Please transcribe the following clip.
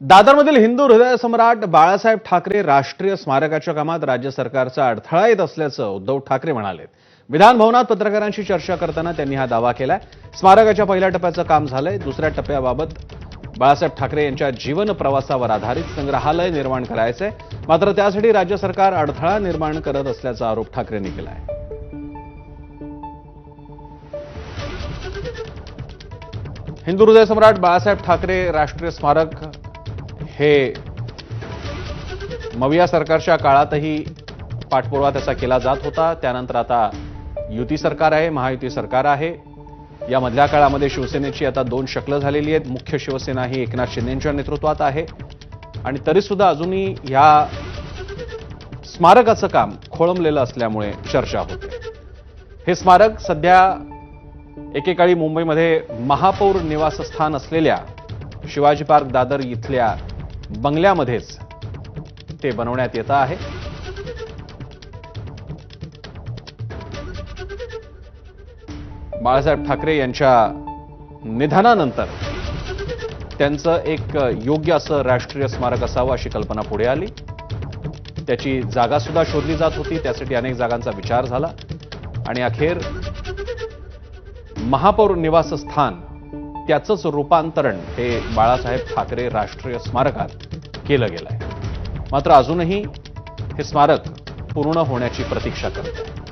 दादरमधील हिंदू हृदय सम्राट बाळासाहेब ठाकरे राष्ट्रीय स्मारकाच्या कामात राज्य सरकारचा अडथळा येत असल्याचं उद्धव ठाकरे म्हणाले विधान भवनात पत्रकारांशी चर्चा करताना त्यांनी हा दावा केलाय. स्मारकाच्या पहिल्या टप्प्याचं काम झालंय. दुसऱ्या टप्प्याबाबत बाळासाहेब ठाकरे यांच्या जीवन प्रवासावर आधारित संग्रहालय निर्माण करायचंय. मात्र त्यासाठी राज्य सरकार अडथळा निर्माण करत असल्याचा आरोप ठाकरेंनी केलाय. हिंदू हृदय सम्राट बाळासाहेब ठाकरे राष्ट्रीय स्मारक हे मविया सरकारच्या काळातही पाठपुरावा त्याचा केला जात होता. त्यानंतर आता युती सरकार आहे महायुती सरकार आहे. या मधल्या काळामध्ये शिवसेनेची आता दोन शकलं झालेली आहेत. मुख्य शिवसेना ही एकनाथ शिंदेच्या नेतृत्वात आहे. आणि तरीसुद्धा अजूनही या स्मारकाचं काम खोळंबलेलं असल्यामुळे चर्चा होते. हे स्मारक सध्या एकेकाळी मुंबईमध्ये महापौर निवासस्थान असलेल्या शिवाजी पार्क दादर इथल्या बंगल्यामध्येच ते बनवण्यात येतं आहे. बाळासाहेब ठाकरे यांच्या निधनानंतर त्यांचं एक योग्य असं राष्ट्रीय स्मारक असावं अशी कल्पना पुढे आली. त्याची जागा सुद्धा शोधली जात होती. त्यासाठी अनेक जागांचा विचार झाला. आणि अखेर महापौर निवासस्थान त्याचंच रूपांतरण हे बाळासाहेब ठाकरे राष्ट्रीय स्मारकात केलं गेलं आहे मात्र अजूनही हे स्मारक पूर्ण होण्याची प्रतीक्षा करत आहे